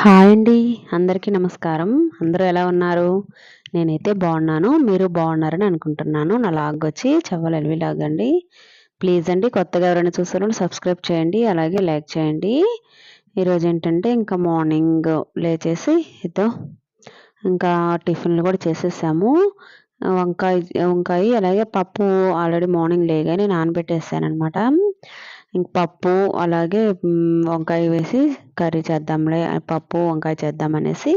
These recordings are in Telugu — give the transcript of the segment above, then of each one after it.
హాయ్ అండి. అందరికీ నమస్కారం. అందరూ ఎలా ఉన్నారు? నేనైతే బాగున్నాను. మీరు బాగున్నారని అనుకుంటున్నాను. నా లాగ్ వచ్చి చవ్వల ఎల్వి లాగ్ అండి. ప్లీజ్ అండి కొత్తగా ఎవరైనా చూసారో సబ్స్క్రైబ్ చేయండి. అలాగే లైక్ చేయండి. ఈరోజు ఏంటంటే ఇంకా మార్నింగ్ లేచేసి ఇదో ఇంకా టిఫిన్లు కూడా చేసేసాము. వంకాయ వంకాయ అలాగే పప్పు ఆల్రెడీ మార్నింగ్ లేగానే నానబెట్టేసాను అనమాట పప్పు అలాగే వంకాయ వేసి కర్రీ చేద్దాంలే పప్పు వంకాయ చేద్దాం అనేసి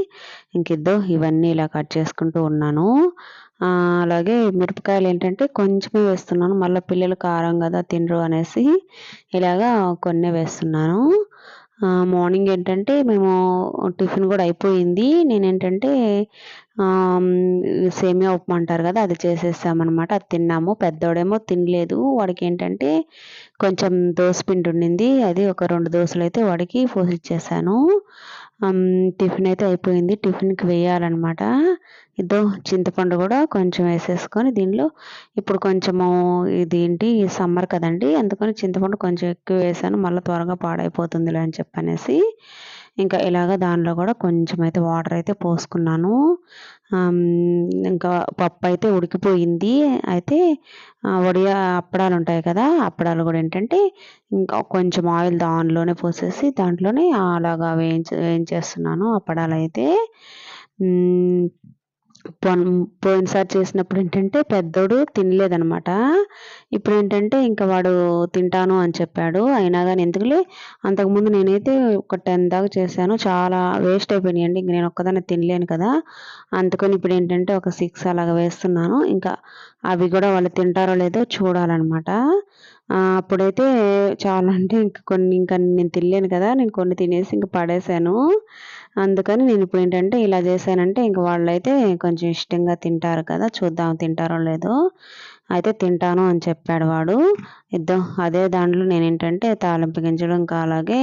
ఇంకిద్దో ఇవన్నీ ఇలా కట్ చేసుకుంటూ ఉన్నాను. అలాగే మిరపకాయలు ఏంటంటే కొంచెమే వేస్తున్నాను మళ్ళీ పిల్లలు కారం కదా తినరు అనేసి ఇలాగా కొన్ని వేస్తున్నాను. మార్నింగ్ ఏంటంటే మేము టిఫిన్ కూడా అయిపోయింది. నేను ఏంటంటే సేమియా ఉప్మా అంటారు కదా అది చేసేసామన్నమాట. అది తిన్నాము. పెద్దోడేమో తినలేదు. వాడికి ఏంటంటే కొంచెం దోశ పిండి ఉండింది. అది ఒక రెండు దోశలు అయితే వాడికి పోసి ఇచ్చేసాను టిఫిన్ అయితే అయిపోయింది. టిఫిన్కి వేయాలన్నమాట. ఇదో చింతపండు కూడా కొంచెం వేసేసుకొని దీనిలో ఇప్పుడు కొంచెము ఇది ఏంటి సమ్మర్ కదండి అందుకని చింతపండు కొంచెం ఎక్కువ వేసాను. మళ్ళీ త్వరగా పాడైపోతుందిలే అని చెప్పనేసి. ఇంకా ఇలాగ దానిలో కూడా కొంచెం అయితే వాటర్ అయితే పోసుకున్నాను. ఇంకా పప్పు అయితే ఉడికిపోయింది. అయితే వడియా అప్పడాలు ఉంటాయి కదా అప్పడాలు కూడా ఏంటంటే ఇంకా కొంచెం ఆయిల్ దానిలోనే పోసేసి దాంట్లోనే అలాగా వేయించ వేయించేస్తున్నాను అప్పడాలు అయితే. పోయినసారి చేసినప్పుడు ఏంటంటే పెద్దోడు తినలేదనమాట. ఇప్పుడు ఏంటంటే ఇంకా వాడు తింటాను అని చెప్పాడు. అయినా కానీ ఎందుకులే అంతకుముందు నేనైతే ఒక టెన్ దాకా చేశాను. చాలా వేస్ట్ అయిపోయినాయండి. ఇంక నేను ఒక్కదాన్ని తినలేను కదా. అందుకని ఇప్పుడు ఏంటంటే ఒక సిక్స్ అలాగ వేస్తున్నాను. ఇంకా అవి కూడా వాళ్ళు తింటారో లేదో చూడాలన్నమాట అప్పుడైతే చాలా అంటే ఇంక కొన్ని ఇంకా నేను తినలేను కదా. నేను కొన్ని తినేసి ఇంక పడేశాను. అందుకని నేను ఇప్పుడు ఏంటంటే ఇలా చేశానంటే ఇంక వాళ్ళైతే కొంచెం ఇష్టంగా తింటారు కదా చూద్దాం తింటారో లేదో. అయితే తింటాను అని చెప్పాడు వాడు. ఇద్దాం. అదే దాంట్లో నేను ఏంటంటే తాలింపు గింజలు ఇంకా అలాగే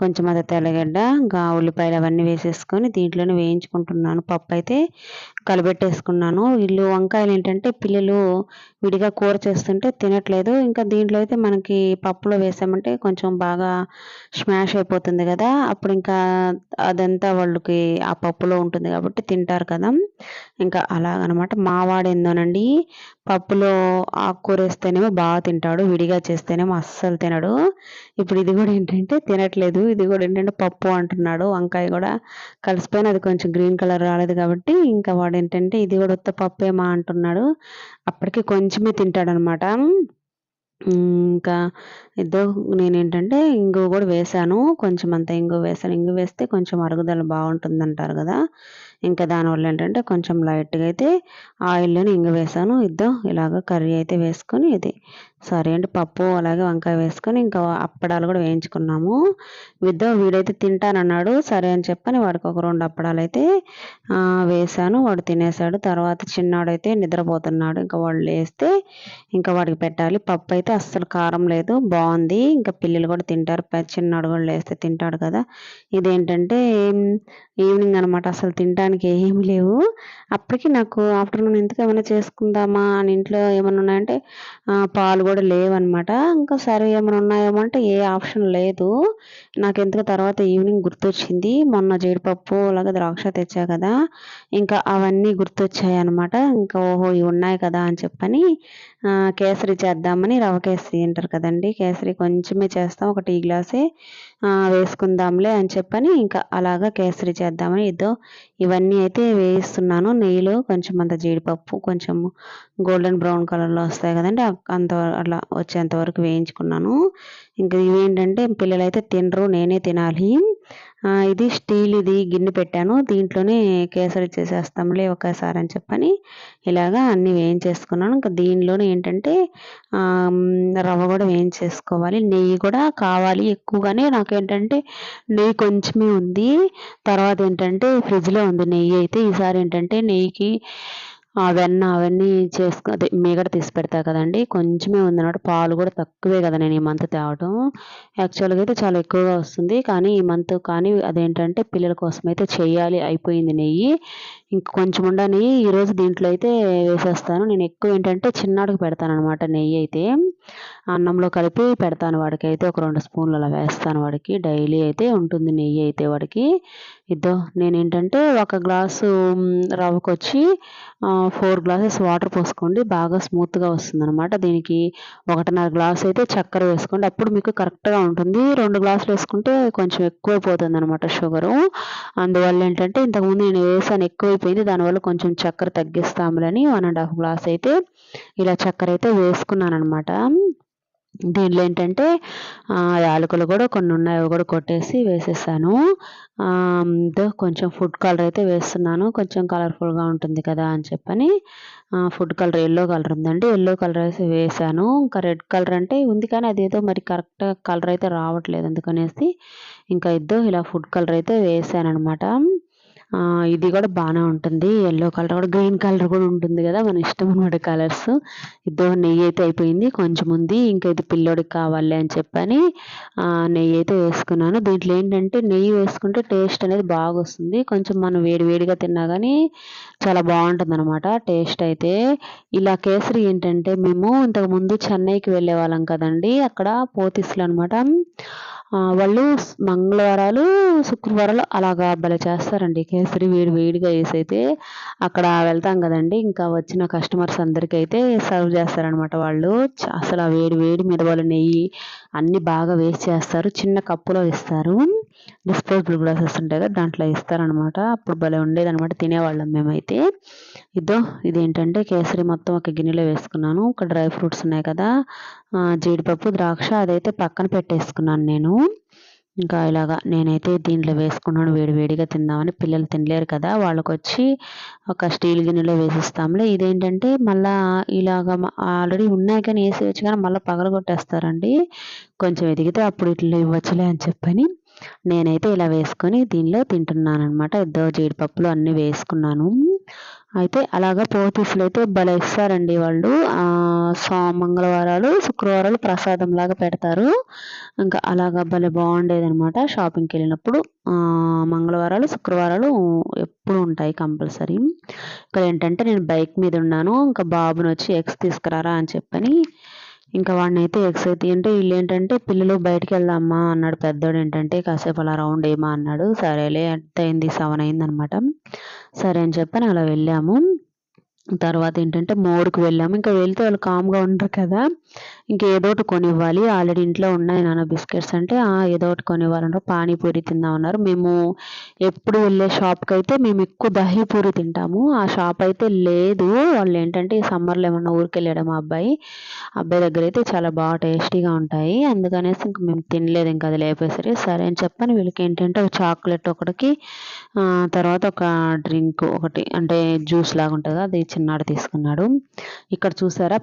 కొంచెం అది తెల్లగడ్డ ఇంకా ఉల్లిపాయలు అవన్నీ వేసేసుకొని దీంట్లోనే వేయించుకుంటున్నాను. పప్పు అయితే కలబెట్టేసుకున్నాను. వీళ్ళు వంకాయలు ఏంటంటే పిల్లలు విడిగా కూర చేస్తుంటే తినట్లేదు. ఇంకా దీంట్లో అయితే మనకి పప్పులో వేసామంటే కొంచెం బాగా స్మాష్ అయిపోతుంది కదా. అప్పుడు ఇంకా అదంతా వాళ్ళకి ఆ పప్పులో ఉంటుంది కాబట్టి తింటారు కదా. ఇంకా అలాగనమాట. మావాడు ఏందోనండి పప్పులో ఆకుకూర వేస్తేనేమో బాగా తింటాడు విడిగా చేస్తేనేమో అస్సలు తినడు. ఇప్పుడు ఇది కూడా ఏంటంటే తినట్లేదు. ఇది కూడా ఏంటంటే పప్పు అంటున్నాడు. వంకాయ కూడా కలిసిపోయిన అది కొంచెం గ్రీన్ కలర్ రాలేదు కాబట్టి ఇంకా వాడు ఏంటంటే ఇది కూడా ఉత్త పప్పేమా అంటున్నాడు. అప్పటికి కొంచెమే తింటాడనమాట. ఇంకా ఇద్దరు నేనేంటంటే ఇంగువ కూడా వేసాను కొంచెం అంత ఇంగువ వేసాను ఇంగు వేస్తే కొంచెం అరుగుదల బాగుంటుంది అంటారు కదా. ఇంకా దానివల్ల ఏంటంటే కొంచెం లైట్గా అయితే ఆయిల్లోని ఇంగ వేసాను ఇద్దో ఇలాగ కర్రీ అయితే వేసుకొని ఇది సరే అండి పప్పు అలాగే వంకాయ వేసుకొని ఇంకా అప్పడాలు కూడా వేయించుకున్నాము. విద్దో వీడైతే తింటానన్నాడు సరే అని చెప్పని వాడికి ఒక రెండు అప్పడాలు అయితే వేసాను వాడు తినేసాడు తర్వాత చిన్నాడైతే నిద్రపోతున్నాడు. ఇంకా వాళ్ళు వేస్తే ఇంకా వాడికి పెట్టాలి. పప్పు అయితే అస్సలు కారం లేదు బాగుంది. ఇంకా పిల్లలు కూడా తింటారు. చిన్నాడు కూడా లేస్తే తింటాడు కదా. ఇదేంటంటే ఈవినింగ్ అనమాట అసలు తినడానికి ఏమి లేవు. అప్పటికి నాకు ఆఫ్టర్నూన్ ఎందుకు ఏమైనా చేసుకుందామా అని ఇంట్లో ఏమైనా ఉన్నాయంటే పాలు కూడా లేవన్నమాట. ఇంకా సరే ఏమైనా ఉన్నాయేమో అంటే ఏ ఆప్షన్ లేదు. నాకు ఎందుకు తర్వాత ఈవినింగ్ గుర్తొచ్చింది. మొన్న జీడిపప్పు అలాగే ద్రాక్ష తెచ్చా కదా. ఇంకా అవన్నీ గుర్తొచ్చాయి అనమాట ఇంకా ఓహో ఇవి ఉన్నాయి కదా అని చెప్పని కేసరి చేద్దామని రవ కేసరి అంటారు కదండి. కేసరి కొంచెమే చేస్తాం. ఒక టీ గ్లాసే వేసుకుందాంలే అని చెప్పని ఇంకా అలాగా కేసరి చేద్దామని ఇదో ఇవన్నీ అయితే వేయిస్తున్నాను. నెయ్యిలో కొంచెం అంత జీడిపప్పు కొంచెం గోల్డెన్ బ్రౌన్ కలర్లో వస్తాయి కదండి అంత అలా వచ్చేంత వరకు వేయించుకున్నాను. ఇంకా ఇవేంటంటే పిల్లలు అయితే తినరు నేనే తినాలి. ఇది స్టీల్ ఇది గిన్నె పెట్టాను. దీంట్లోనే కేసరి చేసేస్తాంలే ఒకసారి అని చెప్పని ఇలాగా అన్నీ వేయించేసుకున్నాను. ఇంకా దీనిలోనే ఏంటంటే రవ్వ కూడా వేయించేసుకోవాలి. నెయ్యి కూడా కావాలి ఎక్కువగానే. నాకేంటంటే నెయ్యి కొంచెమే ఉంది. తర్వాత ఏంటంటే ఫ్రిడ్జ్లో ఉంది నెయ్యి అయితే ఈసారి ఏంటంటే నెయ్యికి వెన్న అవన్నీ చేసుకు అదే మీగడ తీసి పెడతా కదండి. కొంచెమే ఉందన్నమాట పాలు కూడా తక్కువే కదా నేను ఈ మంత్ తేవటం. యాక్చువల్గా అయితే చాలా ఎక్కువగా వస్తుంది. కానీ ఈ మంత్ కానీ అదేంటంటే పిల్లల కోసం అయితే చేయాలి అయిపోయింది నెయ్యి. ఇంక కొంచెం ఉండని ఈరోజు దీంట్లో అయితే వేసేస్తాను. నేను ఎక్కువ ఏంటంటే చిన్నాడికి పెడతాను అనమాట నెయ్యి అయితే. అన్నంలో కలిపి పెడతాను వాడికి అయితే. ఒక రెండు స్పూన్లు అలా వేస్తాను వాడికి. డైలీ అయితే ఉంటుంది నెయ్యి అయితే వాడికి. ఇద్దో నేను ఏంటంటే ఒక గ్లాసు రవ్వకు వచ్చి ఫోర్ గ్లాసెస్ వాటర్ పోసుకోండి. బాగా స్మూత్గా వస్తుంది అనమాట దీనికి ఒకటిన్నర గ్లాస్ అయితే చక్కెర వేసుకోండి. అప్పుడు మీకు కరెక్ట్గా ఉంటుంది. రెండు గ్లాసులు వేసుకుంటే కొంచెం ఎక్కువైపోతుంది అనమాట షుగరు. అందువల్ల ఏంటంటే ఇంతకుముందు నేను వేసాను ఎక్కువ ఎక్కువైపోయింది దానివల్ల కొంచెం చక్కెర తగ్గిస్తాములని వన్ అండ్ హాఫ్ గ్లాస్ అయితే ఇలా చక్కెర అయితే వేసుకున్నాను అనమాట దీనిలో ఏంటంటే యాలకులు కూడా కొన్ని ఉన్నాయి. అవి కూడా కొట్టేసి వేసేసాను. కొంచెం ఫుడ్ కలర్ అయితే వేస్తున్నాను. కొంచెం కలర్ఫుల్గా ఉంటుంది కదా అని చెప్పని ఫుడ్ కలర్ ఎల్లో కలర్ ఉందండి. ఎల్లో కలర్ వేసి వేసాను. ఇంకా రెడ్ కలర్ అంటే ఉంది కానీ అదేదో మరి కరెక్ట్ కలర్ అయితే రావట్లేదు అందుకనేసి ఇంకా ఇద్దో ఇలా ఫుడ్ కలర్ అయితే వేసాను అనమాట ఇది కూడా బాగానే ఉంటుంది. ఎల్లో కలర్ కూడా గ్రీన్ కలర్ కూడా ఉంటుంది కదా మన ఇష్టం అనమాట కలర్స్ ఇద్దరు నెయ్యి అయితే అయిపోయింది. కొంచెం ఉంది. ఇంకా ఇది పిల్లోడికి కావాలి అని చెప్పని నెయ్యి అయితే వేసుకున్నాను. దీంట్లో ఏంటంటే నెయ్యి వేసుకుంటే టేస్ట్ అనేది బాగా వస్తుంది. కొంచెం మనం వేడివేడిగా తిన్నా కానీ చాలా బాగుంటుంది అనమాట టేస్ట్ అయితే. ఇలా కేసరి ఏంటంటే మేము ఇంతకుముందు చెన్నైకి వెళ్ళే వాళ్ళం కదండి. అక్కడ పోతిస్లు అనమాట వాళ్ళు మంగళవారాలు శుక్రవారాలు అలాగా భలే చేస్తారండి. కేసరి వేడి వేడిగా వేసి అయితే అక్కడ వెళ్తాం కదండి. ఇంకా వచ్చిన కస్టమర్స్ అందరికీ అయితే సర్వ్ చేస్తారనమాట వాళ్ళు. అసలు ఆ వేడి వేడి మీద వాళ్ళు నెయ్యి అన్నీ బాగా వేస్ట్ చేస్తారు. చిన్న కప్పులో ఇస్తారు డిస్పోజబుల్ గ్లాసెస్ ఉంటాయి కదా దాంట్లో ఇస్తారనమాట అప్పుడు భలే ఉండేది అనమాట తినేవాళ్ళం మేమైతే. ఇదో ఇదేంటంటే కేసరి మొత్తం ఒక గిన్నెలో వేసుకున్నాను. ఒక డ్రై ఫ్రూట్స్ ఉన్నాయి కదా జీడిపప్పు ద్రాక్ష అదైతే పక్కన పెట్టేసుకున్నాను నేను. ఇంకా ఇలాగా నేనైతే దీంట్లో వేసుకున్నాను వేడివేడిగా తిందామని. పిల్లలు తినలేరు కదా వాళ్ళకి వచ్చి ఒక స్టీల్ గిన్నెలో వేసిస్తాంలే. ఇదేంటంటే మళ్ళా ఇలాగ ఆల్రెడీ ఉన్నాయి కానీ వేసి వచ్చి కానీ మళ్ళీ పగలగొట్టేస్తారండి. కొంచెం ఎదిగితే అప్పుడు ఇట్లా ఇవ్వచ్చులే అని చెప్పని. నేనైతే ఇలా వేసుకొని దీనిలో తింటున్నాను అనమాట ఇద్దరు జీడిపప్పులు అన్నీ వేసుకున్నాను. అయితే అలాగా పోతీసులు అయితే భలే ఇస్తారండి వాళ్ళు. సో మంగళవారాలు శుక్రవారాలు ప్రసాదం లాగా పెడతారు. ఇంకా అలాగా భలే బాగుండేది అనమాట షాపింగ్కి వెళ్ళినప్పుడు. మంగళవారాలు శుక్రవారాలు ఎప్పుడు ఉంటాయి కంపల్సరీ. ఇక్కడ ఏంటంటే నేను బైక్ మీద ఉన్నాను. ఇంకా బాబుని వచ్చి ఎక్స్ తీసుకురారా అని చెప్పని ఇంకా వాడిని అయితే ఎక్స్ అయితే అంటే వీళ్ళు ఏంటంటే పిల్లలు బయటికి వెళ్దామా అన్నాడు పెద్దోడు. ఏంటంటే కాసేపు అలా రౌండ్ ఏమా అన్నాడు. సరేలే ఎంత అయింది సెవెన్ అయింది అనమాట సరే అని చెప్పని అలా వెళ్ళాము. తర్వాత ఏంటంటే మోరుకు వెళ్ళాము. ఇంకా వెళ్తే వాళ్ళు కామ్గా ఉండరు కదా. ఇంకేదో ఒకటి కొనివ్వాలి. ఆల్రెడీ ఇంట్లో ఉన్నాయి నాన్న బిస్కెట్స్ అంటే ఏదో ఒకటి కొనివ్వాలంటారు పానీపూరి తిందామన్నారు. మేము ఎప్పుడు వెళ్ళే షాప్కి అయితే మేము ఎక్కువ దహీపూరి తింటాము. ఆ షాప్ అయితే లేదు. వాళ్ళు ఏంటంటే ఈ సమ్మర్లో ఏమన్నా ఊరికి వెళ్ళాడు మా అబ్బాయి. అబ్బాయి దగ్గర అయితే చాలా బాగా టేస్టీగా ఉంటాయి. అందుకనేసి ఇంక మేము తినలేదు. ఇంకా అది లేపేసరి సరే అని చెప్పని వీళ్ళకి ఏంటంటే ఒక చాక్లెట్ ఒకటికి తర్వాత ఒక డ్రింక్ ఒకటి అంటే జ్యూస్ లాగా ఉంటుంది. అది చిన్నాడు తీసుకున్నాడు. ఇక్కడ చూసారా?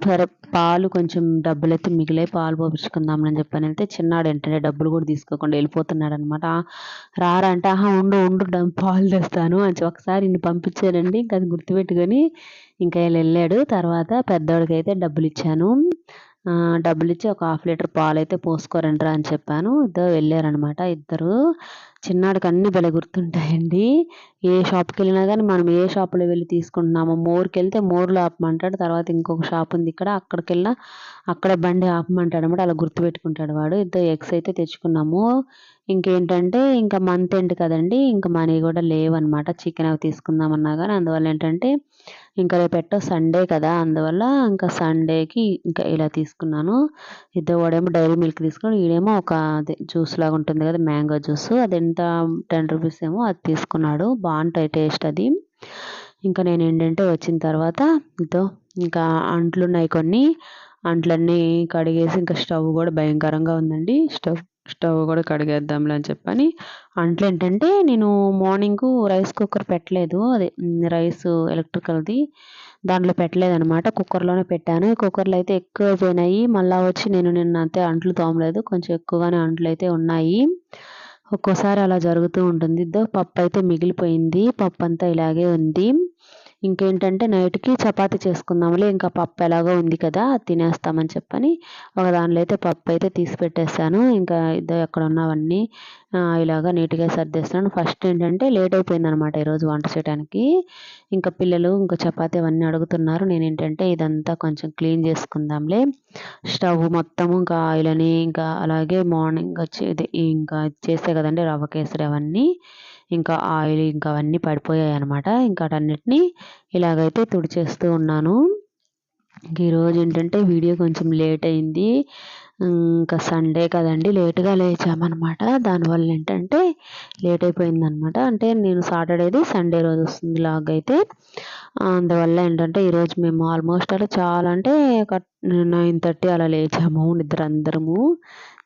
పాలు కొంచెం డబ్బులు అయితే మిగిలే పాలు పోపించుకుందామని చెప్పని వెళ్తే చిన్నాడు ఏంటంటే డబ్బులు కూడా తీసుకోకుండా వెళ్ళిపోతున్నాడు అనమాట రారా అంటే ఆహా ఉండు ఉండు పాలు తెస్తాను అని ఒకసారి ఇన్ని పంపించారండి ఇంకా అది గుర్తుపెట్టుకొని ఇంకా వెళ్ళాడు. తర్వాత పెద్దవాడికి అయితే డబ్బులు ఇచ్చాను. డబ్బులు ఇచ్చి ఒక హాఫ్ లీటర్ పాలు అయితే పోసుకోరంటరా అని చెప్పాను. ఇద్దరు వెళ్ళారనమాట ఇద్దరు. చిన్నాడికి అన్ని భలే గుర్తుంటాయండి ఏ షాప్కి వెళ్ళినా కానీ మనం ఏ షాపులో వెళ్ళి తీసుకుంటున్నామో మోర్కి వెళ్తే మోర్లో ఆపమంటాడు తర్వాత ఇంకొక షాప్ ఉంది ఇక్కడ అక్కడికి వెళ్ళినా అక్కడ బండి ఆపమంటాడు అనమాట అలా గుర్తుపెట్టుకుంటాడు వాడు. ఇద్దరు ఎగ్స్ అయితే తెచ్చుకున్నాము. ఇంకేంటంటే ఇంకా మంత్ ఎండ్ కదండి ఇంకా మనీ కూడా లేవన్నమాట. చికెన్ అవి తీసుకుందామన్నా కానీ అందువల్ల ఏంటంటే ఇంకా రేపు సండే కదా అందువల్ల ఇంకా సండేకి ఇంకా ఇలా తీసుకున్నాను. ఇద్దరు వాడేమో డైరీ మిల్క్ తీసుకుని ఈడేమో ఒక అదే జ్యూస్ లాగా ఉంటుంది కదా మ్యాంగో జ్యూస్ అది ఎంత టెన్ రూపీస్ ఏమో అది తీసుకున్నాడు. బాగుంటాయి టేస్ట్ అది. ఇంకా నేను ఏంటంటే వచ్చిన తర్వాత ఇదో ఇంకా అంట్లు ఉన్నాయి కొన్ని. అంట్లన్నీ కడిగేసి ఇంకా స్టవ్ కూడా భయంకరంగా ఉందండి. స్టవ్ స్టవ్ కూడా కడిగేద్దాంలే అని చెప్పని అంట్లు ఏంటంటే నేను మార్నింగ్ రైస్ కుక్కర్ పెట్టలేదు అదే రైస్ ఎలక్ట్రికల్ది దాంట్లో పెట్టలేదు అనమాట కుక్కర్లోనే పెట్టాను. కుక్కర్లో అయితే ఎక్కువ అయిపోయినాయి మళ్ళీ వచ్చి నేను నిన్న అంతే అంట్లు తోమలేదు కొంచెం ఎక్కువగానే అంట్లు అయితే ఉన్నాయి. ఒక్కోసారి అలా జరుగుతూ ఉంటుంది పప్పు అయితే మిగిలిపోయింది పప్పు అంతా ఇలాగే ఉంది. ఇంకేంటంటే నైట్కి చపాతి చేసుకుందాంలే ఇంకా పప్పు ఎలాగో ఉంది కదా తినేస్తామని చెప్పని ఒక దానిలో అయితే పప్పు అయితే తీసి పెట్టేస్తాను ఇంకా ఇద్దరు ఎక్కడ ఉన్నవన్నీ ఇలాగా నీట్గా సర్దేస్తున్నాను. ఫస్ట్ ఏంటంటే లేట్ అయిపోయింది అనమాట ఈరోజు వంట చేయడానికి ఇంకా పిల్లలు ఇంకా చపాతి అవన్నీ అడుగుతున్నారు. నేను ఏంటంటే ఇదంతా కొంచెం క్లీన్ చేసుకుందాంలే. స్టవ్ మొత్తం ఇంకా ఆయిల్ అని ఇంకా అలాగే మార్నింగ్ వచ్చి ఇంకా చేసే కదండి రవ్వ కేసరి అవన్నీ. ఇంకా ఆయిల్ ఇంకా అవన్నీ పడిపోయాయి అనమాట ఇంకా అటన్నిటిని ఇలాగైతే తుడిచేస్తూ ఉన్నాను. ఈరోజు ఏంటంటే వీడియో కొంచెం లేట్ అయింది. ఇంకా సండే కదండి లేట్గా లేచామన్నమాట. దానివల్ల ఏంటంటే లేట్ అయిపోయిందనమాట అంటే నేను సాటర్డేది సండే రోజు వస్తుంది లాగ్ అయితే. అందువల్ల ఏంటంటే ఈరోజు మేము ఆల్మోస్ట్ అలా చాలా అంటే ఒక నైన్ థర్టీ అలా లేచాము నిద్ర అందరము.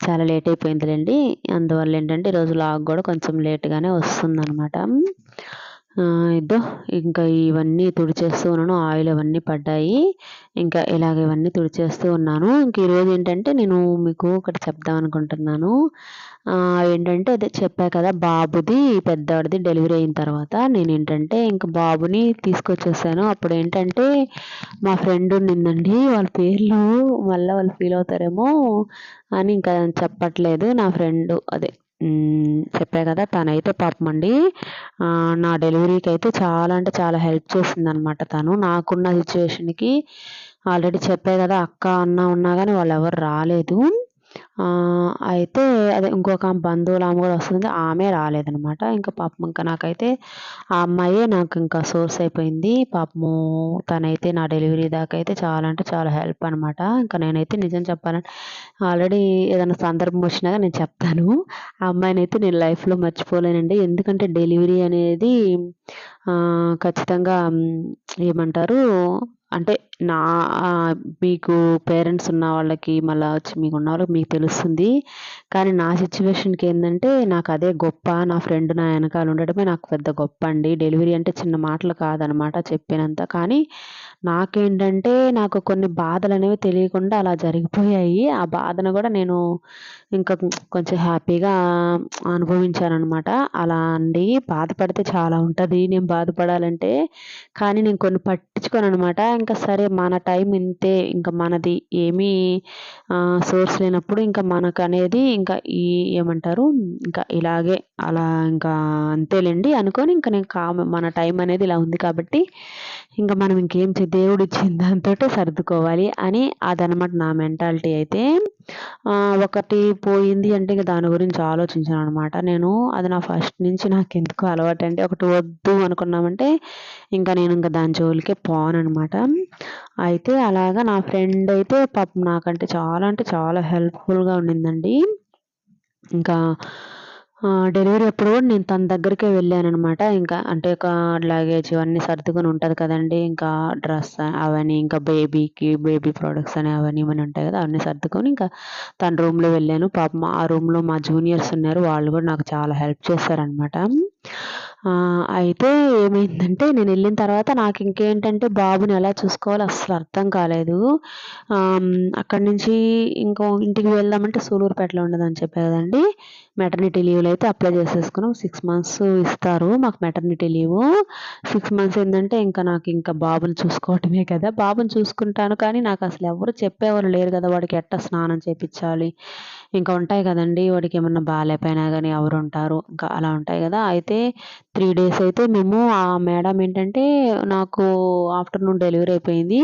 చాలా లేట్ అయిపోయిందిలేండి అందువల్ల ఏంటంటే ఈరోజు లాగ్ కూడా కొంచెం లేట్గానే వస్తుందన్నమాట. ఇద్దో ఇంకా ఇవన్నీ తుడిచేస్తూ ఉన్నాను. ఆయిల్ అవన్నీ పడ్డాయి. ఇంకా ఇలాగ ఇవన్నీ తుడిచేస్తూ ఉన్నాను. ఇంక ఈరోజు ఏంటంటే నేను మీకు ఒకటి చెప్దాం అనుకుంటున్నాను. ఏంటంటే అదే చెప్పా కదా బాబుది పెద్దవాడిది డెలివరీ అయిన తర్వాత నేను ఏంటంటే ఇంకా బాబుని తీసుకొచ్చేసాను. అప్పుడు ఏంటంటే మా ఫ్రెండ్ ఉండిందండి. వాళ్ళ పేర్లు మళ్ళీ వాళ్ళు ఫీల్ అవుతారేమో అని ఇంకా చెప్పట్లేదు నా ఫ్రెండ్. అదే చెప్పా కదా తనైతే పాపం అండి నా డెలివరీకి అయితే చాలా అంటే చాలా హెల్ప్ చేసింది అనమాట తను. నాకున్న సిచ్యువేషన్కి ఆల్రెడీ చెప్పా కదా అక్క అన్న ఉన్నా కానీ వాళ్ళు ఎవరు రాలేదు. అయితే అదే ఇంకొక బంధువులు ఆమె కూడా వస్తుంది. ఆమె రాలేదనమాట ఇంకా పాపం ఇంకా నాకైతే ఆ అమ్మాయే నాకు ఇంకా సోర్స్ అయిపోయింది. పాపము తనైతే నా డెలివరీ దాకా అయితే చాలా అంటే చాలా హెల్ప్ అనమాట ఇంకా నేనైతే నిజం చెప్పాలంటే ఆల్రెడీ ఏదైనా సందర్భం వచ్చినా నేను చెప్తాను. ఆ అమ్మాయినైతే నేను లైఫ్లో మర్చిపోలేనండి. ఎందుకంటే డెలివరీ అనేది ఖచ్చితంగా ఏమంటారు అంటే నా మీకు పేరెంట్స్ ఉన్న వాళ్ళకి మళ్ళీ వచ్చి మీకు ఉన్న వాళ్ళకి మీకు తెలుస్తుంది. కానీ నా సిచ్యువేషన్కి ఏంటంటే నాకు అదే గొప్ప. నా ఫ్రెండ్ నా వెనకాల ఉండడమే నాకు పెద్ద గొప్ప అండి. డెలివరీ అంటే చిన్న మాటలు కాదనమాట చెప్పినంత. కానీ నాకేంటంటే నాకు కొన్ని బాధలు అనేవి తెలియకుండా అలా జరిగిపోయాయి. ఆ బాధను కూడా నేను ఇంకా కొంచెం హ్యాపీగా అనుభవించానమాట అలా అండి. బాధపడితే చాలా ఉంటుంది. నేను బాధపడాలంటే కానీ నేను కొన్ని పట్టించుకోను అనమాట ఇంకా సరే మన టైం ఇంతే. ఇంకా మనది ఏమీ సోర్స్ లేనప్పుడు ఇంకా మనకు అనేది ఇంకా ఈ ఏమంటారు ఇంకా ఇలాగే అలా ఇంకా అంతేలేండి అనుకొని ఇంకా నేను కామ మన టైం అనేది ఇలా ఉంది కాబట్టి ఇంకా మనం ఇంకేం దేవుడు ఇచ్చిన దాంతో సర్దుకోవాలి అని అదనమాట నా మెంటాలిటీ అయితే. ఒకటి పోయింది అంటే ఇంకా దాని గురించి ఆలోచించాను అనమాట నేను అది నా ఫస్ట్ నుంచి నాకు ఎందుకు అలవాటు అంటే ఒకటి వద్దు అనుకున్నామంటే ఇంకా నేను ఇంకా దాని జోలికే పోను అనమాట అయితే అలాగా నా ఫ్రెండ్ అయితే పాపం నాకంటే చాలా అంటే చాలా హెల్ప్ఫుల్గా ఉండిందండి. ఇంకా డెలివరీ అప్పుడు కూడా నేను తన దగ్గరికే వెళ్ళాననమాట ఇంకా అంటే ఒక లగేజ్ ఇవన్నీ సర్దుకొని ఉంటుంది కదండి. ఇంకా డ్రెస్ అవన్నీ ఇంకా బేబీకి బేబీ ప్రొడక్ట్స్ అని అవన్నీ ఇవన్నీ ఉంటాయి కదా అవన్నీ సర్దుకొని ఇంకా తన రూమ్లో వెళ్ళాను. పాపం ఆ రూమ్లో మా జూనియర్స్ ఉన్నారు. వాళ్ళు కూడా నాకు చాలా హెల్ప్ చేశారనమాట అయితే ఏమైందంటే నేను వెళ్ళిన తర్వాత నాకు ఇంకేంటంటే బాబుని ఎలా చూసుకోవాలో అస్సలు అర్థం కాలేదు. అక్కడి నుంచి ఇంకో ఇంటికి వెళ్దామంటే సూలూరుపేటలో ఉండదని చెప్పే కదండి. మెటర్నిటీ లీవ్లు అయితే అప్లై చేసేసుకున్నాం. సిక్స్ మంత్స్ ఇస్తారు మాకు మెటర్నిటీ లీవ్ సిక్స్ మంత్స్ ఏంటంటే ఇంకా నాకు ఇంకా బాబుని చూసుకోవటమే కదా. బాబుని చూసుకుంటాను కానీ నాకు అసలు ఎవరు చెప్పేవారు లేరు కదా వాడికి ఎట్ట స్నానం చేయించాలి ఇంకా ఉంటాయి కదండి వాడికి ఏమన్నా బాగాలేకపోయినా కానీ ఎవరు ఉంటారు. ఇంకా అలా ఉంటాయి కదా. అయితే త్రీ డేస్ అయితే మేము ఆ మేడం ఏంటంటే నాకు ఆఫ్టర్నూన్ డెలివరీ అయిపోయింది.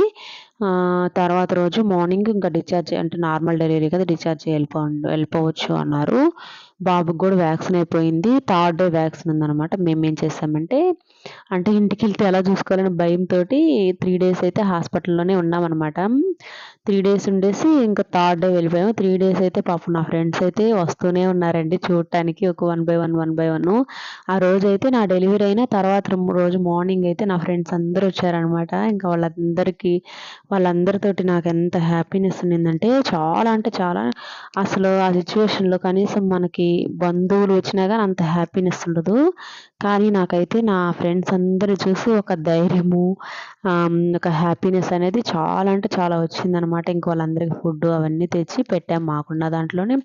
తర్వాత రోజు మార్నింగ్ ఇంకా డిశ్చార్జ్ అంటే నార్మల్ డెలివరీ కదా డిశ్చార్జ్ వెళ్ళిపో వెళ్ళిపోవచ్చు అన్నారు. బాబుకి కూడా వ్యాక్సిన్ అయిపోయింది. థర్డ్ డే వ్యాక్సిన్ ఉందన్నమాట. మేము ఏం చేస్తామంటే అంటే ఇంటికి వెళ్తే ఎలా చూసుకోవాలని భయంతో త్రీ డేస్ అయితే హాస్పిటల్లోనే ఉన్నామన్నమాట. త్రీ డేస్ ఉండేసి ఇంకా థర్డ్ డే వెళ్ళిపోయాము. త్రీ డేస్ అయితే పాపం నా ఫ్రెండ్స్ అయితే వస్తూనే ఉన్నారండి చూడటానికి ఒక one by one one by one. ఆ రోజు అయితే నా డెలివరీ అయిన తర్వాత రోజు మార్నింగ్ అయితే నా ఫ్రెండ్స్ అందరూ వచ్చారనమాట ఇంకా వాళ్ళందరికీ వాళ్ళందరితోటి నాకు ఎంత హ్యాపీనెస్ ఉండిందంటే చాలా అంటే చాలా. అసలు ఆ సిచ్యువేషన్లో కనీసం మనకి బంధువులు వచ్చినా కానీ అంత హ్యాపీనెస్ ఉండదు. కానీ నాకైతే నా ఫ్రెండ్స్ అందరూ చూసి ఒక ధైర్యము ఒక హ్యాపీనెస్ అనేది చాలా అంటే చాలా వచ్చిందనమాట. ఇంక వాళ్ళందరికీ ఫుడ్ అవన్నీ తెచ్చి పెట్టాం మాకున్న దాంట్లోనే.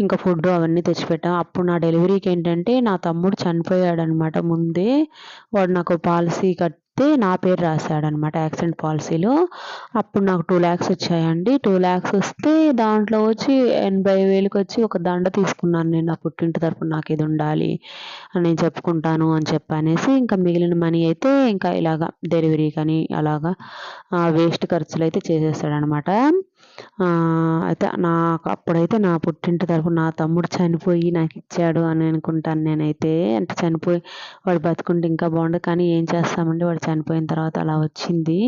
ఇంకా ఫుడ్ అవన్నీ తెచ్చి పెట్టాం. అప్పుడు నా డెలివరీకి ఏంటంటే నా తమ్ముడు చనిపోయాడు అనమాట ముందే. వాడు నాకు పాలసీ కట్ చెప్తే నా పేరు రాశాడనమాట యాక్సిడెంట్ పాలసీలో. అప్పుడు నాకు టూ ల్యాక్స్ వచ్చాయండి. టూ ల్యాక్స్ వస్తే దాంట్లో వచ్చి ఎనభై వేలకు వచ్చి ఒక దండ తీసుకున్నాను నేను. నా పుట్టింటి తరపున నాకు ఇది ఉండాలి అని నేను చెప్పుకుంటాను అని చెప్పనేసి ఇంకా మిగిలిన మనీ అయితే ఇంకా ఇలాగా డెలివరీ కానీ అలాగా వేస్ట్ ఖర్చులు అయితే చేసేస్తాడనమాట. అయితే నాకు అప్పుడైతే నా పుట్టింటి తరపు నా తమ్ముడు చనిపోయి నాకు ఇచ్చాడు అని అనుకుంటాను నేనైతే. అంటే చనిపోయి వాడు బతుకుంటే ఇంకా బాగుండు కానీ ఏం చేస్తామండి? వాడు చనిపోయిన తర్వాత అలా వచ్చింది.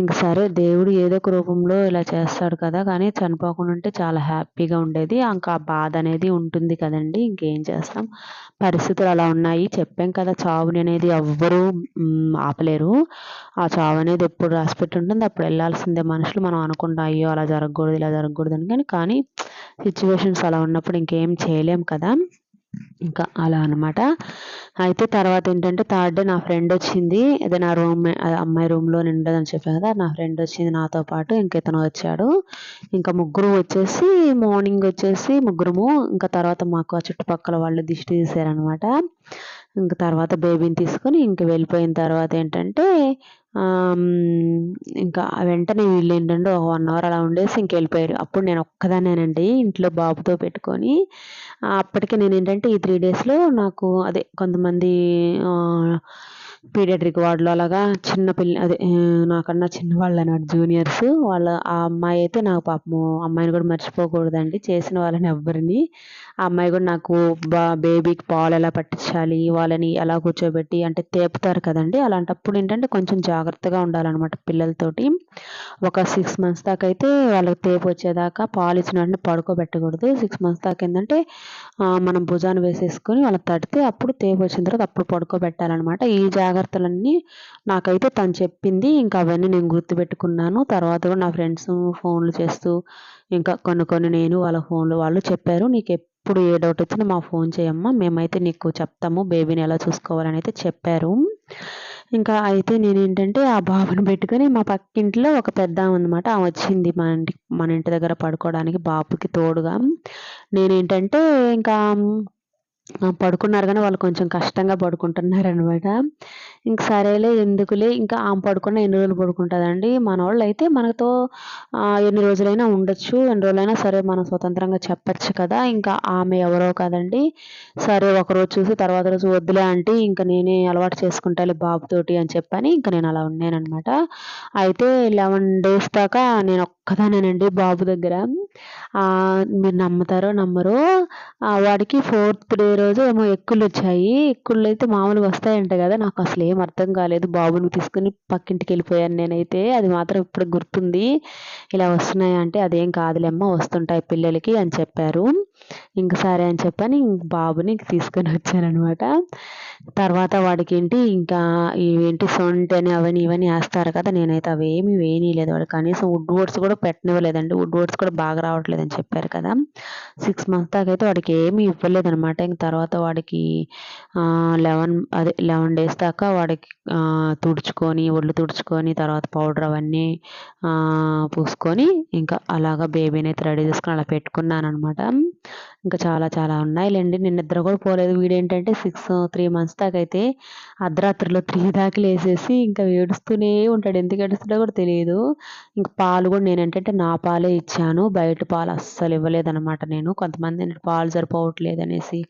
ఇంక సరే దేవుడు ఏదో ఒక రూపంలో ఇలా చేస్తాడు కదా కానీ చనిపోకుండా ఉంటే చాలా హ్యాపీగా ఉండేది. ఇంకా బాధ అనేది ఉంటుంది కదండి ఇంకేం చేస్తాం? పరిస్థితులు అలా ఉన్నాయి. చెప్పాం కదా చావుని అనేది ఎవ్వరూ ఆపలేరు. ఆ చావు అనేది ఎప్పుడు రాసిపెట్టి ఉంటుంది అప్పుడు వెళ్ళాల్సిందే మనుషులు. మనం అనుకుంటాం అయ్యో అలా జరగకూడదు ఇలా జరగకూడదు అని. కానీ కానీ సిచ్యువేషన్స్ అలా ఉన్నప్పుడు ఇంకేం చేయలేం కదా. ఇంకా అలా అనమాట అయితే తర్వాత ఏంటంటే థర్డ్ డే నా ఫ్రెండ్ వచ్చింది. అదే నా రూమ్ అమ్మాయి రూమ్లో ఉండదని చెప్పాను కదా నా ఫ్రెండ్ వచ్చింది నాతో పాటు. ఇంకెతను వచ్చాడు. ఇంకా ముగ్గురు వచ్చేసి మార్నింగ్ వచ్చేసి ముగ్గురము. ఇంకా తర్వాత మాకు ఆ చుట్టుపక్కల వాళ్ళు దిష్టి తీసారనమాట ఇంక తర్వాత బేబీని తీసుకొని ఇంక వెళ్ళిపోయిన తర్వాత ఏంటంటే ఇంకా వెంటనే వీళ్ళు ఏంటంటే ఒక వన్ అవర్ అలా ఉండేసి ఇంక వెళ్ళిపోయారు. అప్పుడు నేను ఒక్కదానేనండి ఇంట్లో బాబుతో పెట్టుకొని. అప్పటికే నేను ఏంటంటే ఈ త్రీ డేస్లో నాకు అదే కొంతమంది పీడియాట్రిక్ వార్డులో అలాగా చిన్న పిల్ల అదే నాకన్నా చిన్నవాళ్ళు అన్నమాట జూనియర్స్. వాళ్ళ ఆ అమ్మాయి అయితే నాకు పాపము అమ్మాయిని కూడా మర్చిపోకూడదండి. చేసిన వాళ్ళని ఎవ్వరిని. ఆ అమ్మాయి కూడా నాకు బా బేబీకి పాలు ఎలా పట్టించాలి వాళ్ళని ఎలా కూర్చోబెట్టి అంటే తేపుతారు కదండి. అలాంటప్పుడు ఏంటంటే కొంచెం జాగ్రత్తగా ఉండాలన్నమాట పిల్లలతోటి. ఒక సిక్స్ మంత్స్ దాకా అయితే వాళ్ళకి తేపు వచ్చేదాకా పాలు ఇచ్చిన వెంటనే పడుకోబెట్టకూడదు. సిక్స్ మంత్స్ దాకా ఏంటంటే మనం భుజాన్ని వేసేసుకొని వాళ్ళకి తడితే అప్పుడు తేపు వచ్చిన తర్వాత అప్పుడు పడుకోబెట్టాలన్నమాట. ఈ జాగ్రత్తలన్నీ నాకైతే తను చెప్పింది. ఇంకా అవన్నీ నేను గుర్తుపెట్టుకున్నాను. తర్వాత కూడా నా ఫ్రెండ్స్ ఫోన్లు చేస్తూ ఇంకా కొన్ని కొన్ని నేను వాళ్ళ ఫోన్లు వాళ్ళు చెప్పారు. నీకు ఎప్పుడు ఏ డౌట్ వచ్చినా మా ఫోన్ చేయమ్మా. మేమైతే నీకు చెప్తాము. బేబీని ఎలా చూసుకోవాలని అయితే చెప్పారు. ఇంకా అయితే నేను ఏంటంటే ఆ బాబుని పెట్టుకొని మా పక్కింట్లో ఒక పెద్ద అనమాట ఆమె వచ్చింది మన ఇంటి మన ఇంటి దగ్గర పడుకోవడానికి బాబుకి తోడుగా. నేనేంటంటే ఇంకా పడుకున్నారు కానీ వాళ్ళు కొంచెం కష్టంగా పడుకుంటున్నారు అనమాట ఇంక సరేలే ఎందుకులే ఇంకా ఆమె పడుకున్న ఎన్ని రోజులు పడుకుంటుందండి? మన వాళ్ళు అయితే మనతో ఎన్ని రోజులైనా ఉండొచ్చు ఎన్ని రోజులైనా సరే మనం స్వతంత్రంగా చెప్పచ్చు కదా. ఇంకా ఆమె ఎవరో కదండి. సరే ఒకరోజు చూసి తర్వాత రోజు వద్దులే అంటే ఇంకా నేనే అలవాటు చేసుకుంటాలే బాబుతోటి అని చెప్పని ఇంకా నేను అలా ఉన్నానమాట అయితే లెవెన్ డేస్ దాకా నేను ఒక్కదానేనండి బాబు దగ్గర. మీరు నమ్ముతారో నమ్మరో వాడికి ఫోర్త్ డే రోజు ఏమో ఎక్కులు వచ్చాయి. ఎక్కులు అయితే మామూలుగా వస్తాయంట కదా నాకు అసలు ఏం అర్థం కాలేదు. బాబుని తీసుకుని పక్కింటికి వెళ్ళిపోయాను నేనైతే. అది మాత్రం ఇప్పుడు గుర్తుంది. ఇలా వస్తున్నాయి అంటే అదేం కాదులేమ్మా వస్తుంటాయి పిల్లలకి అని చెప్పారు. ఇంక సరే అని చెప్పని బాబుని తీసుకొని వచ్చానమాట తర్వాత వాడికి ఏంటి ఇంకా ఇవేంటి సొంట అని అవన్నీ ఇవన్నీ వేస్తారు కదా నేనైతే అవేమి ఏమీ వేయనీయలేదు. వాడు కనీసం వుడ్ వర్డ్స్ కూడా పెట్టనివ్వలేదండి. వుడ్ వర్డ్స్ కూడా బాగా రావట్లేదు అని చెప్పారు కదా. సిక్స్ మంత్స్ దాకా అయితే వాడికి ఏమీ ఇవ్వలేదనమాట ఇంక తర్వాత వాడికి లెవెన్ అదే లెవెన్ డేస్ దాకా వాడికి తుడుచుకొని ఒళ్ళు తుడుచుకొని తర్వాత పౌడర్ అవన్నీ పూసుకొని ఇంకా అలాగా బేబీని అయితే రెడీ చేసుకొని అలా పెట్టుకున్నాను అనమాట ఇంకా చాలా చాలా ఉన్నాయిలేండి నేను నిద్ర కూడా పోలేదు. వీడేంటంటే సిక్స్ త్రీ మంత్స్ దాకా అయితే అర్ధరాత్రిలో త్రీ దాకా లేసేసి ఇంకా ఏడుస్తూనే ఉంటాడు. ఎందుకు ఏడుస్తాడో కూడా తెలియదు. ఇంకా పాలు కూడా నేను ఏంటంటే నా పాలే ఇచ్చాను. బయట పాలు అస్సలు ఇవ్వలేదన్నమాట నేను. కొంతమంది పాలు సరిపోవట్లేదు అనేసి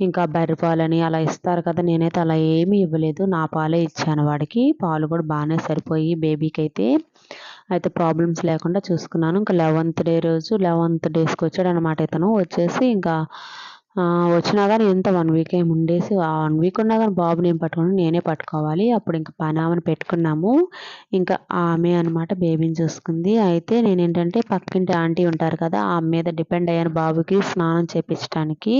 ఇంకా బర్రె పాలని అలా ఇస్తారు కదా నేనైతే అలా ఏమీ ఇవ్వలేదు. నా పాలే ఇచ్చాను వాడికి. పాలు కూడా బాగానే సరిపోయి బేబీకి అయితే. అయితే ప్రాబ్లమ్స్ లేకుండా చూసుకున్నాను. ఇంకా లెవెంత్ డే రోజు లెవెంత్ డేస్కి వచ్చాడు అనమాట ఇతను. వచ్చేసి ఇంకా వచ్చినా కానీ ఎంత వన్ వీక్ ఏమి ఉండేసి ఆ వన్ వీక్ ఉన్నా కానీ బాబు నేను పట్టుకుని నేనే పట్టుకోవాలి. అప్పుడు ఇంకా పని ఆమెను పెట్టుకున్నాము. ఇంకా ఆమె అనమాట బేబీని చూసుకుంది. అయితే నేను ఏంటంటే పక్కింటి ఆంటీ ఉంటారు కదా ఆమె మీద డిపెండ్ అయ్యాను బాబుకి స్నానం చేపించడానికి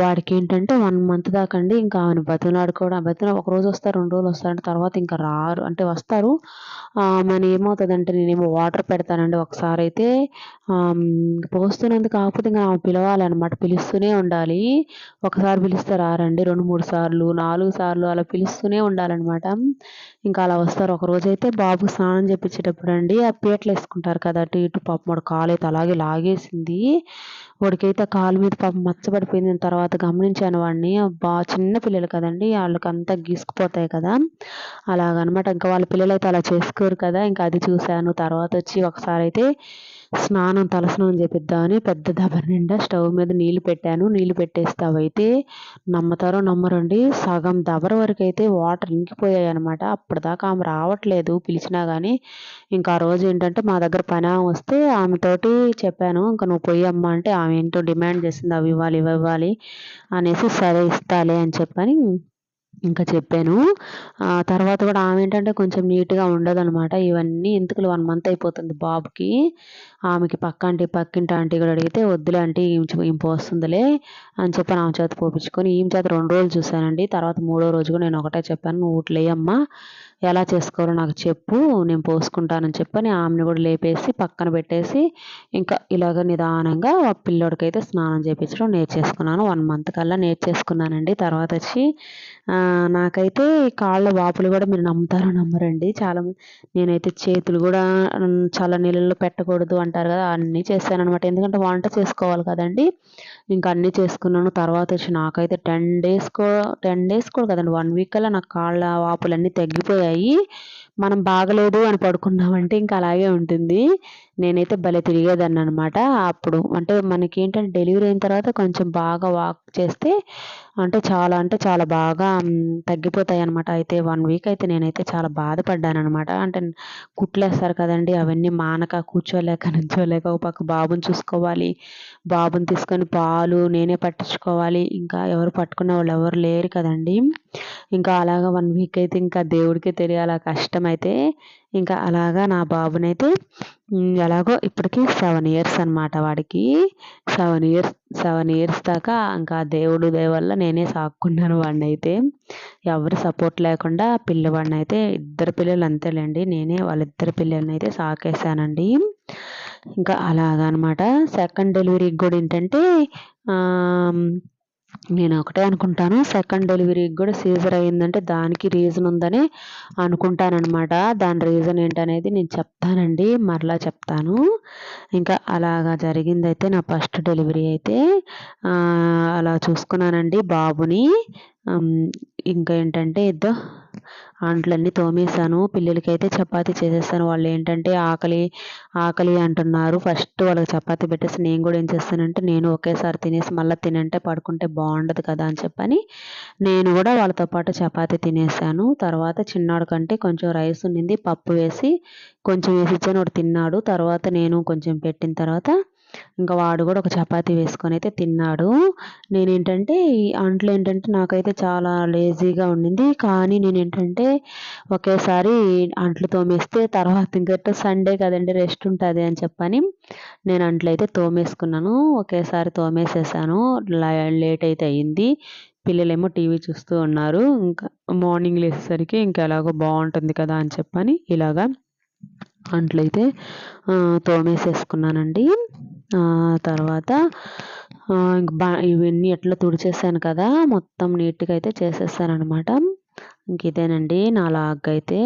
వాడికి ఏంటంటే వన్ మంత్ దాకా అండి ఇంకా ఆమెను బతిమలాడుకోవడం బతిమలా ఒక రోజు వస్తారు రెండు రోజులు వస్తారంటే తర్వాత ఇంకా రారు. అంటే వస్తారు. మన ఏమవుతుందంటే నేనేమో వాటర్ పెడతానండి ఒకసారి అయితే పోస్తున్నందుకు కాకపోతే ఇంకా ఆమె పిలవాలన్నమాట. పిలుస్తూనే ఉండాలి. ఒకసారి పిలిస్తే రారండి రెండు మూడు సార్లు నాలుగు సార్లు అలా పిలుస్తూనే ఉండాలన్నమాట. ఇంకా అలా వస్తారు. ఒకరోజు అయితే బాబు స్నానం చేపించేటప్పుడు అండి ఆ పీటలు వేసుకుంటారు కదా అటు ఇటు పాప వాడు కాలు అయితే అలాగే లాగేసింది. వాడికైతే కాలు మీద పాపం మచ్చబడిపోయింది. తర్వాత గమనించాను వాడిని. బా చిన్న పిల్లలు కదండి. వాళ్ళకి అంతా గీసుకుపోతాయి కదా. అలాగనమాట. ఇంకా వాళ్ళ పిల్లలు అయితే అలా చేసుకోరు కదా. ఇంకా అది చూశాను. తర్వాత వచ్చి ఒకసారి అయితే స్నానం తలస్నానం చేపిద్దామని పెద్ద దబర నిండా స్టవ్ మీద నీళ్ళు పెట్టాను. నీళ్ళు పెట్టేస్తే అవైతే నమ్మతారో నమ్మరండి. సగం దబర వరకు అయితే వాటర్ ఇంకిపోయాయి అనమాట అప్పటిదాకా ఆమె రావట్లేదు పిలిచినా కానీ ఇంకా ఆ రోజు ఏంటంటే మా దగ్గర పని వస్తే ఆమెతోటి చెప్పాను ఇంకా నువ్వు పోయమ్మా అంటే ఆమె ఏంటో డిమాండ్ చేసింది అవి ఇవ్వాలి ఇవి ఇవ్వాలి అనేసి సరే ఇస్తాలే అని చెప్పని ఇంకా చెప్పాను. తర్వాత కూడా ఆమె ఏంటంటే కొంచెం నీట్గా ఉండదనమాట ఇవన్నీ ఎందుకు వన్ మంత్ అయిపోతుంది బాబుకి. ఆమెకి పక్క ఆంటీ పక్కింటి ఆంటీ కూడా అడిగితే వద్దులే ఆంటీ ఈమె పోస్తుందిలే అని చెప్పి ఆమె చేత పోపించుకొని ఈమె చేత రెండు రోజులు చూశానండి. తర్వాత మూడో రోజు కూడా నేను ఒకటే చెప్పాను నువ్వు లేయమ్మా ఎలా చేసుకోవాలో నాకు చెప్పు. నేను పోసుకుంటానని చెప్పని ఆమెను కూడా లేపేసి పక్కన పెట్టేసి ఇంకా ఇలాగ నిదానంగా పిల్లోడికైతే స్నానం చేయించడం నేర్చేసుకున్నాను. వన్ మంత్ కల్లా నేర్చేసుకున్నానండి. తర్వాత వచ్చి నాకైతే కాళ్ళ వాపులు కూడా మీరు నమ్ముతారో నమ్మరండి. చాలా నేనైతే చేతులు కూడా చాలా నీళ్ళల్లో పెట్టకూడదు అంటారు కదా అన్నీ చేశాను అనమాట ఎందుకంటే వంట చేసుకోవాలి కదండి. ఇంకా అన్నీ చేసుకున్నాను తర్వాత వచ్చి నాకైతే టెన్ డేస్ కో టెన్ డేస్ కూడా కదండి వన్ వీక్ అలా నాకు కాళ్ళ వాపులన్నీ తగ్గిపోయాయి. మనం బాగలేదు అని పడుకున్నామంటే ఇంకా అలాగే ఉంటుంది. నేనైతే భలే తిరిగేదాన్ని అనమాట అప్పుడు అంటే మనకి ఏంటంటే డెలివరీ అయిన తర్వాత కొంచెం బాగా వాక్ చేస్తే అంటే చాలా అంటే చాలా బాగా తగ్గిపోతాయి అనమాట అయితే వన్ వీక్ అయితే నేనైతే చాలా బాధపడ్డాను అనమాట అంటే కుట్లేస్తారు కదండి అవన్నీ మానక కూర్చోలేక నుంచోలేక ఒక పక్క బాబుని చూసుకోవాలి బాబుని తీసుకొని పాలు నేనే పట్టించుకోవాలి. ఇంకా ఎవరు పట్టుకునే వాళ్ళు ఎవరు లేరు కదండి. ఇంకా అలాగా వన్ వీక్ అయితే ఇంకా దేవుడికి తెలియాలి కష్టమైతే కష్టం అయితే. ఇంకా అలాగా నా బాబునైతే ఎలాగో ఇప్పటికి సెవెన్ ఇయర్స్ అనమాట వాడికి. సెవెన్ ఇయర్స్ సెవెన్ ఇయర్స్ దాకా ఇంకా దేవుడు దయవల్ల నేనే సాక్కున్నాను వాడిని అయితే ఎవరి సపోర్ట్ లేకుండా పిల్లవాడిని అయితే ఇద్దరు పిల్లలు అంతేలేండి నేనే వాళ్ళిద్దరు పిల్లల్ని అయితే సాకేసానండి ఇంకా అలాగనమాట. సెకండ్ డెలివరీకి కూడా ఏంటంటే నేను ఒకటే అనుకుంటాను. సెకండ్ డెలివరీకి కూడా సీజర్ అయిందంటే దానికి రీజన్ ఉందని అనుకుంటానమాట దాని రీజన్ ఏంటనేది నేను చెప్తానండి. మరలా చెప్తాను. ఇంకా అలాగా జరిగిందైతే నా ఫస్ట్ డెలివరీ అయితే అలా చూసుకున్నానండి బాబుని. ఇంకా ఏంటంటే ఇద్దో అంట్లన్నీ తోమేశాను. పిల్లలకైతే చపాతీ చేసేస్తాను. వాళ్ళు ఏంటంటే ఆకలి ఆకలి అంటున్నారు. ఫస్ట్ వాళ్ళకి చపాతీ పెట్టేసి నేను కూడా ఏం చేస్తానంటే నేను ఒకేసారి తినేసి మళ్ళీ తినంటే పడుకుంటే బాగుండదు కదా అని చెప్పని నేను కూడా వాళ్ళతో పాటు చపాతీ తినేసాను తర్వాత చిన్నాడు కంటే కొంచెం రైస్ ఉండింది పప్పు వేసి కొంచెం వేసి ఇచ్చాను. వాడు తిన్నాడు. తర్వాత నేను కొంచెం పెట్టిన తర్వాత ఇంకా వాడు కూడా ఒక చపాతీ వేసుకొని అయితే తిన్నాడు. నేను ఏంటంటే ఈ అంట్లు ఏంటంటే నాకైతే చాలా లేజీగా ఉండింది. కానీ నేను ఏంటంటే ఒకేసారి అంట్లు తోమేస్తే తర్వాత ఇంకట సండే కదండి రెస్ట్ ఉంటుంది అని చెప్పని నేను అంట్లు అయితే తోమేసుకున్నాను. ఒకేసారి తోమేసేసాను. లేట్ అయితే అయ్యింది పిల్లలేమో టీవీ చూస్తూ ఉన్నారు. ఇంకా మార్నింగ్ లేసేసరికి ఇంకా ఎలాగో బాగుంటుంది కదా అని చెప్పని ఇలాగా అంట్లయితే తోమేసేసుకున్నానండి. తర్వాత ఇంక బా ఇవన్నీ ఎట్లా తుడిచేసాను కదా మొత్తం నీట్గా అయితే చేసేసాను అనమాట ఇంక ఇదేనండి నా లాగ్ అయితే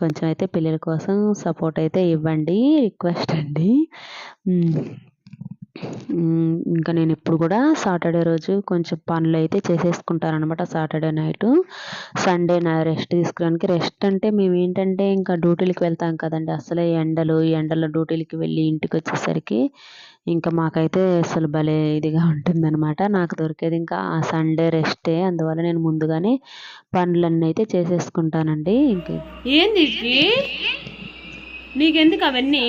కొంచెం అయితే పిల్లల కోసం సపోర్ట్ అయితే ఇవ్వండి రిక్వెస్ట్ అండి. ఇంకా నేను ఎప్పుడు కూడా సాటర్డే రోజు కొంచెం పనులు అయితే చేసేసుకుంటాను అనమాట సాటర్డే నైట్. సండే నా రెస్ట్ తీసుకోవడానికి. రెస్ట్ అంటే మేము ఏంటంటే ఇంకా డ్యూటీలకు వెళ్తాం కదండి. అసలే ఎండలు ఈ ఎండలో డ్యూటీలకి వెళ్ళి ఇంటికి వచ్చేసరికి ఇంకా మాకైతే అసలు భలే ఇదిగా ఉంటుందన్నమాట. నాకు దొరికేది ఇంకా ఆ సండే రెస్టే. అందువల్ల నేను ముందుగానే పనులన్నీ అయితే చేసేసుకుంటానండి. ఇంకా ఏంది నీకెందుకు అవన్నీ?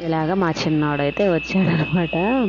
ఇలాగ మా చిన్నవాడైతే వచ్చాడనమాట.